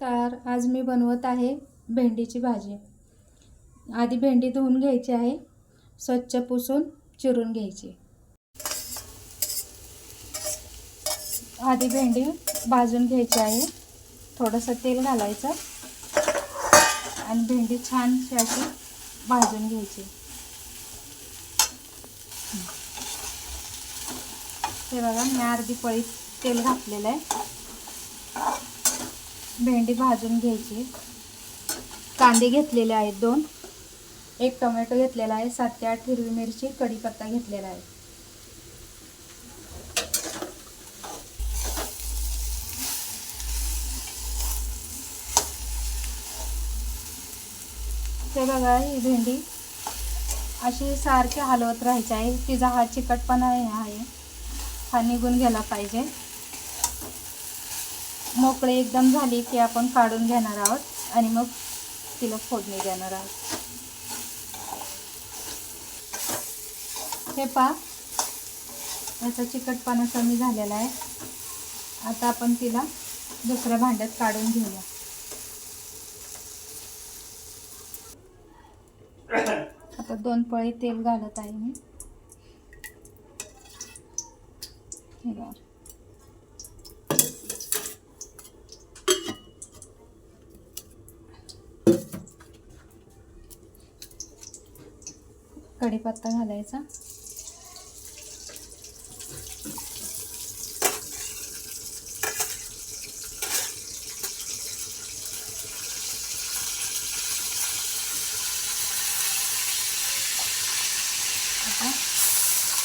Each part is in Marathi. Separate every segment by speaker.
Speaker 1: तर आज मी बनवत आहे भेंडीची भाजी. आधी भेंडी धुवून घ्यायची आहे. स्वच्छ पुसून चिरून घ्यायची. आधी भेंडी भाजून घ्यायची आहे. थोडंसं तेल घालायचं. आणि भेंडी छानशी अशी भाजून घ्यायची. हे बघा मी अर्धी पळी तेल घातलेलं आहे. भेंडी भाजून घ्यायची. कांदे घेतलेले आहेत दोन. एक टोमॅटो घेतलेला आहे. सात ते आठ हिरवी मिरची कढीपत्ता घेतलेला आहे. ते बघा ही भेंडी अशी सारखी हलवत राहायची आहे. तिचा हा चिकटपणा आहे. हा निघून गेला पाहिजे. मोकळे एकदम झाली की आपण काढून घेणार आहोत आणि मग तिला फोडणी देणार आहोत. हे पा याचा चिकटपणा कमी झालेला आहे. आता आपण तिला दुसऱ्या भांड्यात काढून घेऊया. आता दोन पळी तेल घालत आहे मी. कढीपत्ता घालायचा.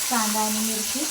Speaker 1: कांदा आणि मिरची.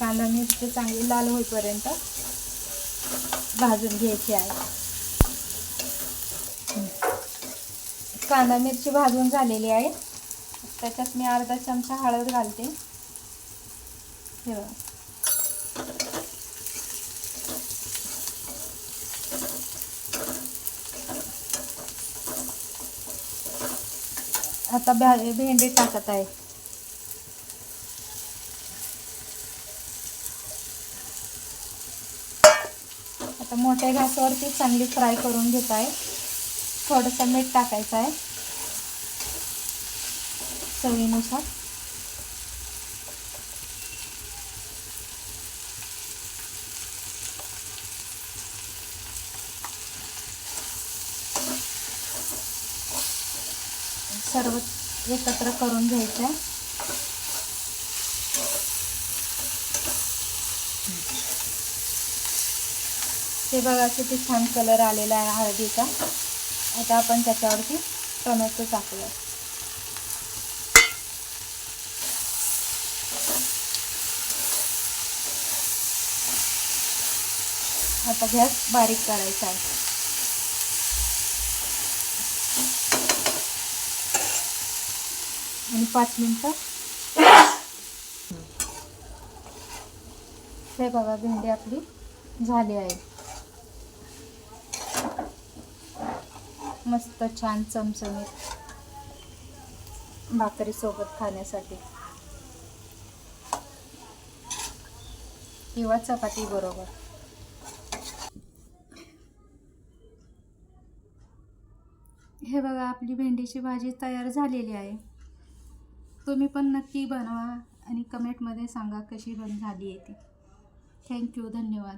Speaker 1: कांदा मिरची चांगली लाल होईपर्यंत भाजून घ्यायची आहे. कांदा मिरची भाजून झालेली आहे. त्याच्यात मी अर्धा चमचा हळद घालते. हे बघा. आता भे भेंडी टाकत आहे. आता मोठ्या गॅसवरती चांगली फ्राय करून घेत आहे थोडंसं मीठ टाकायचं आहे. चवीनुसार. सर्व एकत्र करून घ्यायचं आहे हे बघा किती छान कलर आलेला आहे हळदीचा. आता आपण त्याच्यावरती टोमॅटो टाकूया. आता गॅस बारीक करायचा आहे. आणि पाच मिनटं. हे बघा भेंडी आपली झाली आहे. मस्त छान चमचमीत भाकरीसोबत खाण्यासाठी. किंवा चपाती बरोबर. हे बघा आपली भेंडीची भाजी तयार झालेली आहे. तुम्ही पण नक्की बनवा आणि कमेंटमध्ये सांगा कशी बन झाली आहे ती. थँक्यू धन्यवाद.